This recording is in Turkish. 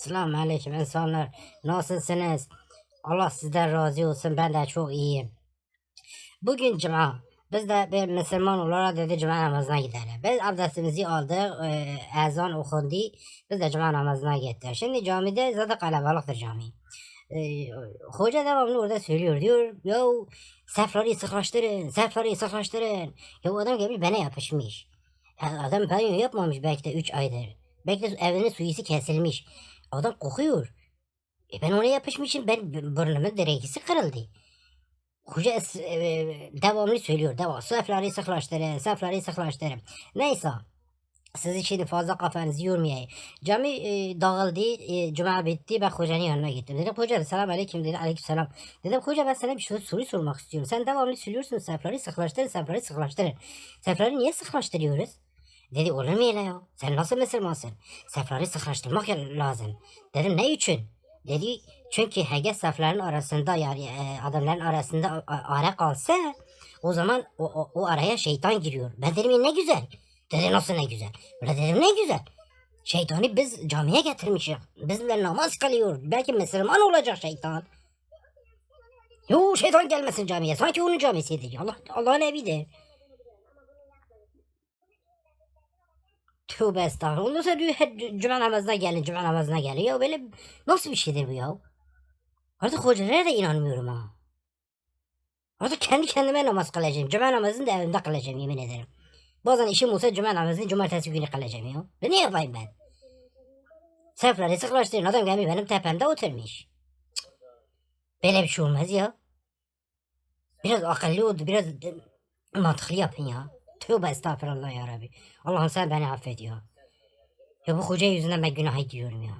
Selamun aleyküm insanlar. Nasılsınız? Allah sizden razı olsun. Ben de çok iyiyim. Bugün cuma. Biz de bir Müslüman olarak dedi cuma namazına gidelim. Biz abdestimizi aldık. E, ezan okundu. Biz de cuma namazına gittik. Şimdi camide zaten kalabalıktır cami. E, hoca devamlı orada söylüyor. Diyor ya sefleri sıklaştırın. Sefleri sıklaştırın. Ya adam gelmiş bana yapışmış. Ya Adam banyo yapmamış belki de 3 aydır. Belki de evinin suyusu kesilmiş. Adam kokuyor. E ben ona yapışmışım. Ben burnumun direkisi kırıldı. Hoca es- e, devamlı söylüyor. Devam. Safları sıklaştırın. Safları sıklaştırın. Neyse. Sizi şimdi fazla kafanızı yormayayım. Cami e, dağıldı. E, cuma bitti. Ben hocanın yanına gittim. Dedim hoca selam aleyküm dedi. Aleyküm selam. Dedim hoca ben sana bir soru, soru sormak istiyorum. Sen devamlı söylüyorsun safları sıklaştırın. Safları sıklaştırın. Safları niye sıklaştırıyoruz? Dedi olur ya? Sen nasıl Müslümansın? Safları sıklaştırmak ya- lazım. Dedim ne için? Dedi çünkü hege safların arasında yani e, adamların arasında ara kalsa o zaman o, o, o araya şeytan giriyor. Ben dedim "E, ne güzel. Dedi nasıl ne güzel? Ben dedim ne güzel. Şeytanı biz camiye getirmişiz. Bizimle namaz kılıyor. Belki Müslüman olacak şeytan. Yo şeytan gelmesin camiye. Sanki onun camisiydi. Allah Allah'ın evidir. Tövbe estağfurullah. Ondan sonra diyor "He, c- cuma namazına gelin, cuma namazına gelin. Ya böyle nasıl bir şeydir bu ya? Artık hocalara da inanmıyorum ha. Artık kendi kendime namaz kılacağım. Cuma namazını da evimde kılacağım yemin ederim. Bazen işim olsa cuma namazını cumartesi günü kılacağım ya. Ve ne yapayım ben? Sefleri sıklaştırın. Adam gelmiş benim tepemde oturmuş. Cık. Böyle bir şey olmaz ya. Biraz akıllı oldu. Biraz mantıklı yapın ya. Tövbe estağfurullah ya Rabbi. Allah'ım sen beni affet ya. Ya bu hoca yüzünden ben günaha gidiyorum ya.